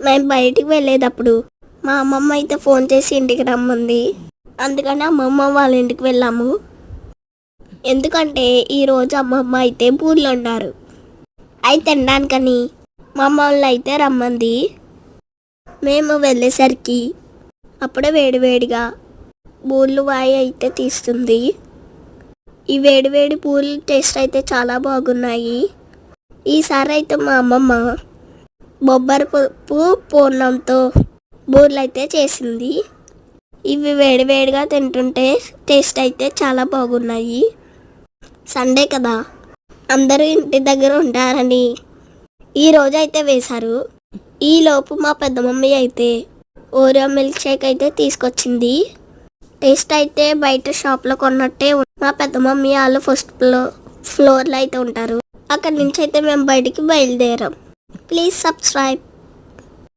మేము బయటికి వెళ్ళేటప్పుడు మా అమ్మమ్మ అయితే ఫోన్ చేసి ఇంటికి రమ్మంది. అందుకని అమ్మమ్మ వాళ్ళ ఇంటికి వెళ్ళాము. ఎందుకంటే ఈరోజు అమ్మమ్మ అయితే పూర్లు ఉన్నారు. అవి తినడానికని మా అమ్మల్ని అయితే రమ్మంది. మేము వెళ్ళేసరికి అప్పుడే వేడివేడిగా బూర్లు వాయి అయితే తీస్తుంది. ఈ వేడివేడి పూలు టేస్ట్ అయితే చాలా బాగున్నాయి. ఈసారి అయితే మా అమ్మమ్మ బొబ్బరి పప్పు పూర్ణంతో బూర్లైతే అయితే చేసింది. ఇవి వేడివేడిగా తింటుంటే టేస్ట్ అయితే చాలా బాగున్నాయి. సండే కదా. అందరూ ఇంటి దగ్గర ఉంటారని ఈరోజు అయితే వేశారు. ఈలోపు మా పెద్ద మమ్మీ అయితే ఓరియో మిల్క్ షేక్ అయితే తీసుకొచ్చింది. టేస్ట్ అయితే బయట షాప్లో కొన్నట్టే మా పెద్ద మమ్మీ వాళ్ళు ఫస్ట్ ఫ్లో ఫ్లోర్లో అయితే ఉంటారు. అక్కడి నుంచి అయితే మేము బయటికి బయలుదేరాం. Please subscribe.